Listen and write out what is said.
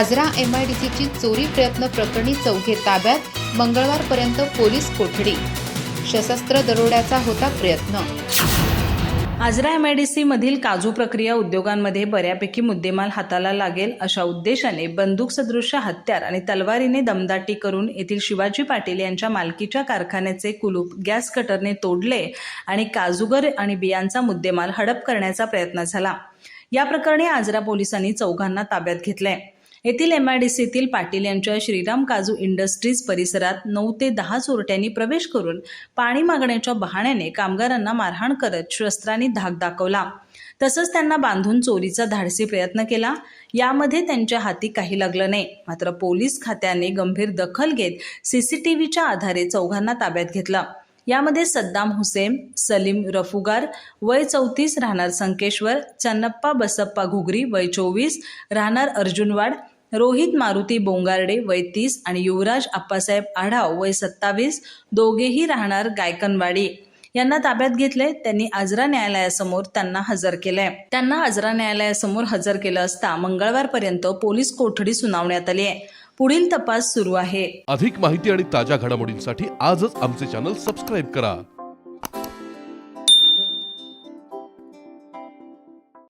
आजरा एमआयडीसीची चोरी प्रयत्न प्रकरणी चौघे ताब्यात मंगळवारपर्यंत पोलीस कोठडी. सशस्त्र दरोड्याचा होता प्रयत्न. आजरा एमआयडीसी मधील काजू प्रक्रिया उद्योगांमध्ये बऱ्यापैकी मुद्देमाल हाताला लागेल अशा उद्देशाने बंदूक सदृश्य हत्यार आणि तलवारीने दमदाटी करून येथील शिवाजी पाटील यांच्या मालकीच्या कारखान्याचे कुलूप गॅस कटरने तोडले आणि काजूगर आणि बियांचा मुद्देमाल हडप करण्याचा प्रयत्न झाला. या प्रकरणी आजरा पोलिसांनी चौघांना ताब्यात घेतलंय. येथील एमआयडीसीतील पाटील यांच्या श्रीराम काजू इंडस्ट्रीज परिसरात नऊ ते दहा चोरट्यांनी प्रवेश करून पाणी मागण्याच्या बहाण्याने कामगारांना मारहाण करत शस्त्रांनी धाक दाखवला. तसंच त्यांना बांधून चोरीचा धाडसी प्रयत्न केला. यामध्ये त्यांच्या हाती काही लागलं नाही. मात्र पोलीस खात्याने गंभीर दखल घेत सीसीटीव्हीच्या आधारे चौघांना ताब्यात घेतलं. यामध्ये सद्दाम हुसेन सलीम रफुगार वय चौतीस राहणार संकेश्वर चन्नप्पा बसप्पा घुगरी वय चोवीस राहणार अर्जुनवाड रोहित मारुती बोंगार्डे वय तीस आणि युवराज आप्पासाहेब आढाव वय सत्तावीस दोघेही राहणार गायकनवाडी. यांना ताब्यात घेतले त्यांनी आजरा न्यायालयासमोर त्यांना हजर केलंय. त्यांना आजरा न्यायालयासमोर हजर केलं असता मंगळवारपर्यंत पोलीस कोठडी सुनावण्यात आली आहे. पुढील तपास सुरू आहे. अधिक माहिती आणि ताज्या घडामोडींसाठी आजच आमचे चॅनल सबस्क्राईब करा.